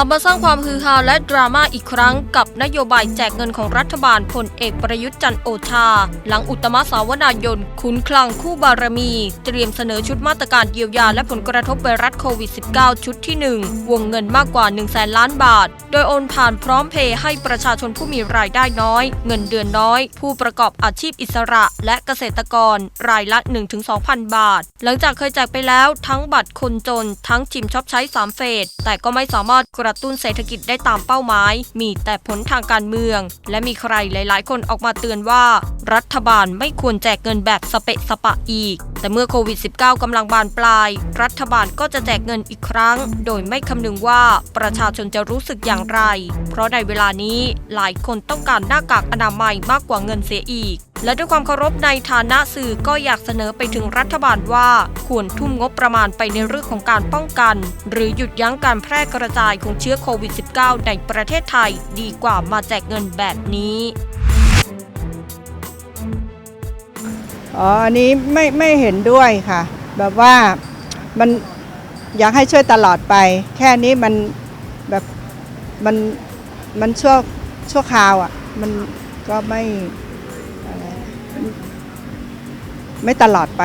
ลับมาสร้างความฮือฮาและดราม่าอีกครั้งกับนโยบายแจกเงินของรัฐบาลพลเอกประยุทธ์จันโอชา หลังอุตมะสาวนายนขุนคลังคู่บารมี เตรียมเสนอชุดมาตรการเยียวยาและผลกระทบไวรัสโควิด -19 ชุดที่ 1 วงเงินมากกว่า 1 0 0 0 0แสนล้านบาท โดยโอนผ่านพร้อมเพย์ให้ประชาชนผู้มีรายได้น้อย เงินเดือนน้อย ผู้ประกอบอาชีพอิสระ และเกษตรกร รายละ 1-2,000 บาท หลังจากเคยแจกไปแล้วทั้งบัตรคนจน ทั้งชิมช็อปใช้3เฟสแต่ก็ไม่สามารถกระระตุ้นเศรษฐกิจได้ตามเป้าหมาย มีแต่ผลทางการเมือง และมีใครหลาย ๆ คนออกมาเตือนว่า รัฐบาลไม่ควรแจกเงินแบบสเปะสปะอีก แต่เมื่อโควิด -19 กำลังบานปลาย รัฐบาลก็จะแจกเงินอีกครั้ง โดยไม่คำนึงว่าประชาชนจะรู้สึกอย่างไร เพราะในเวลานี้หลายคนต้องการหน้ากากอนามัยมากกว่าเงินเสียอีก และด้วยความเคารพในฐานะสื่อก็อยากเสนอไปถึงรัฐบาลว่า ควรทุ่มงบประมาณไปในเรื่องของการป้องกัน หรือหยุดยั้งการแพร่กระจายของเชื้อโควิด -19 ในประเทศไทย ดีกว่ามาแจกเงินแบบนี้อ๋ออันนี้ไม่ไม่เห็นด้วยค่ะ แบบว่ามันอยากให้ช่วยตลอดไป แค่นี้มันแบบมันมันชั่วชั่วคราวอะ่ะ มันก็ไม่ ไม่ตลอดไป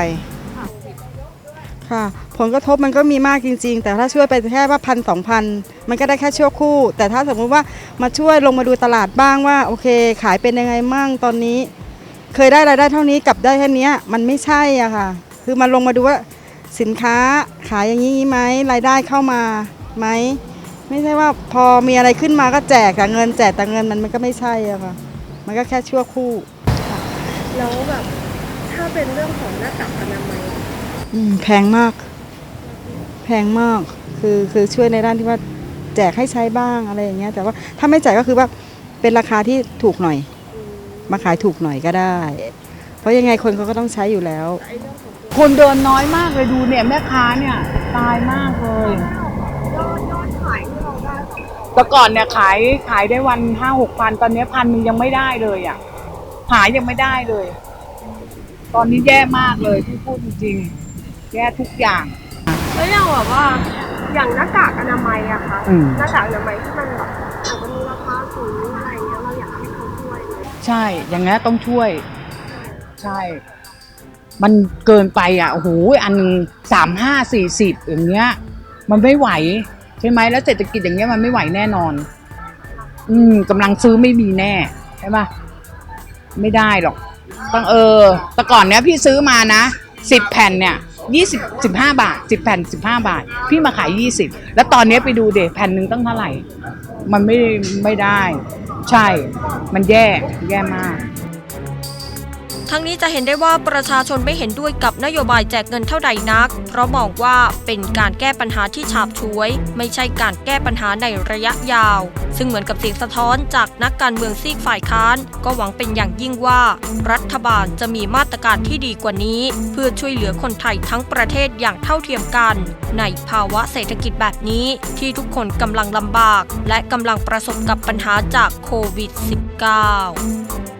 ค่ะผลกระทบมันก็มีมากจริง ๆ แต่ถ้าช่วยไปแค่ว่าพันสองพันมันก็ได้แค่ชั่วครู่ แต่ถ้าสมมุติว่ามาช่วยลงมาดูตลาดบ้างว่า โอเค ขายเป็นยังไงมั่งตอนนี้ เคยได้รายได้เท่านี้กลับได้แค่นี้มันไม่ใช่อะค่ะ คือมาลงมาดูว่าสินค้าขายอย่างนี้ไหมรายได้เข้ามาไหมไม่ใช่ว่าพอมีอะไรขึ้นมาก็แจกแต่เงินแจกแต่เงินมันมันก็ไม่ใช่อะค่ะ มันก็แค่ชั่วครู่แล้วแบบ ถ้าเป็นเรื่องของหน้ากากอนามัยอืมแพงมาก แพงมากคือคือช่วยในด้านที่ว่าแจกให้ใช้บ้างอะไรอย่างเงี้ยแต่ว่าถ้าไม่แจกก็คือว่าเป็นราคาที่ถูกหน่อย มาขายถูกหน่อยก็ได้ เพราะยังไงคนเขาก็ต้องใช้อยู่แล้ว คนเดินน้อยมากเลยดูเนี่ยแม่ค้าเนี่ยตายมากเลยแต่ก่อนเนี่ยขายขายได้วันห้าหกพันตอนนี้พันหนึ่งยังไม่ได้เลยอะหายังไม่ได้เลย ตอนนี้แย่มากเลยที่พูดจริงๆแย่ทุกอย่าง แล้วอย่างแบบว่า อย่างหน้ากากอนามัยอะค่ะอืม หน้ากากอนามัยที่มันแบบอาจจะมีราคาสูงอะไรเงี้ยเราอยากให้เขาช่วยเลยใช่ อย่างนี้นต้องช่วย ใช่ มันเกินไปอะ โอ้โห อันหนึ่งสามห้าสี่สิบอย่างเงี้ย มันไม่ไหว ใช่ไหม แล้วเศรษฐกิจอย่างเงี้ยมันไม่ไหวแน่นอน อืมกำลังซื้อไม่มีแน่ ใช่ปะไม่ได้หรอก ตังเออ แต่ก่อนเนี้ยพี่ซื้อมานะสิบแผ่นเนี่ยยี่สิบสิบห้าบาทสิบแผ่นสิบห้าบาท พี่มาขายยี่สิบแล้วตอนเนี้ยไปดูเด็แผ่นหนึ่งตั้งเท่าไหร่ มันไม่ไม่ได้ ใช่ มันแย่แย่มาก ทั้งนี้จะเห็นได้ว่าประชาชนไม่เห็นด้วยกับนโยบายแจกเงินเท่าใดนัก เพราะมองว่าเป็นการแก้ปัญหาที่ฉาบฉวย ไม่ใช่การแก้ปัญหาในระยะยาว ซึ่งเหมือนกับเสียงสะท้อนจากนักการเมืองซีกฝ่ายค้าน ก็หวังเป็นอย่างยิ่งว่า รัฐบาลจะมีมาตรการที่ดีกว่านี้ เพื่อช่วยเหลือคนไทยทั้งประเทศอย่างเท่าเทียมกัน ในภาวะเศรษฐกิจแบบนี้ที่ทุกคนกำลังลำบาก และกำลังประสบกับปัญหาจากโควิด -19